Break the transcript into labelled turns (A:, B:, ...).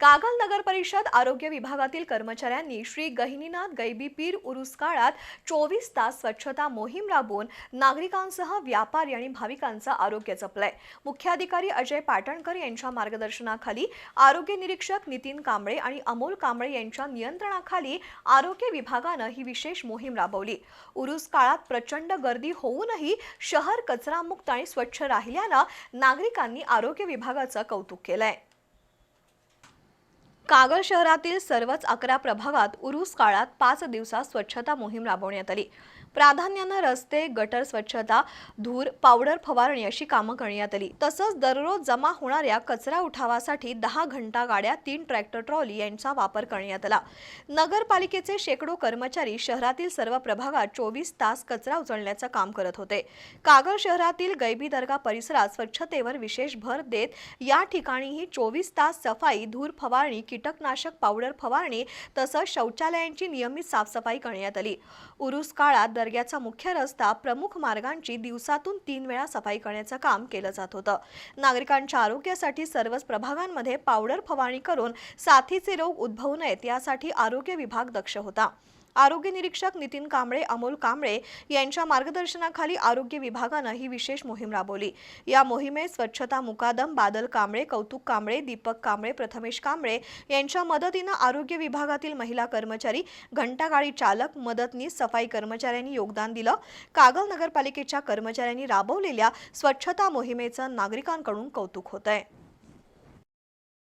A: कागल नगर परिषद आरोग्य विभागातील कर्मचाऱ्यांनी श्री गहिनीनाथ गैबी पीर उरुस काळात चोवीस तास स्वच्छता मोहीम राबवून नागरिकांसह व्यापारी आणि भाविकांचं आरोग्य जपलंय. मुख्याधिकारी अजय पाटणकर यांच्या मार्गदर्शनाखाली आरोग्य निरीक्षक नितीन कांबळे आणि अमोल कांबळे यांच्या नियंत्रणाखाली आरोग्य विभागानं ही विशेष मोहीम राबवली. उरुस काळात प्रचंड गर्दी होऊनही शहर कचरामुक्त आणि स्वच्छ राहिल्यानं नागरिकांनी आरोग्य विभागाचं कौतुक केलंय. कागल शहरातील सर्वच अकरा प्रभागात उरूस काळात पाच दिवसात स्वच्छता मोहीम राबवण्यात आली. प्राधान्यानं रस्ते गटर स्वच्छता धूर पावडर फवारणी अशी कामं करण्यात आली. तसंच दररोज जमा होणाऱ्या कचरा उठावासाठी दहा घंटा गाड्या तीन ट्रॅक्टर ट्रॉली यांचा वापर करण्यात आला. नगरपालिकेचे शेकडो कर्मचारी शहरातील सर्व प्रभागात चोवीस तास कचरा उचलण्याचं काम करत होते. कागल शहरातील गैबी दर्गा परिसरात स्वच्छतेवर विशेष भर देत या ठिकाणीही चोवीस तास सफाई धूर फवारणी कीटकनाशक पावडर फवारणी तसंच शौचालयांची नियमित साफसफाई करण्यात आली. उरुस काळात दर्ग्याचा मुख्य रस्ता प्रमुख मार्गांची दिवसातून तीन वेळा सफाई करण्याचं काम केलं जात होतं. नागरिकांच्या आरोग्यासाठी सर्वच प्रभागांमध्ये पावडर फवारणी करून साथीचे रोग उद्भवू नयेत यासाठी आरोग्य विभाग दक्ष होता. आरोग्य निरीक्षक नितीन कांबळे अमोल कांबळे यांच्या मार्गदर्शनाखाली आरोग्य विभागानं ही विशेष मोहीम राबवली. या मोहिमेत स्वच्छता मुकादम बादल कांबळे कौतुक कांबळे दीपक कांबळे प्रथमेश कांबळे यांच्या मदतीनं आरोग्य विभागातील महिला कर्मचारी घंटागाडी चालक मदतनीस सफाई कर्मचाऱ्यांनी योगदान दिलं. कागल नगरपालिकेच्या कर्मचाऱ्यांनी राबवलेल्या स्वच्छता मोहिमेचं नागरिकांकडून कौतुक होत आहे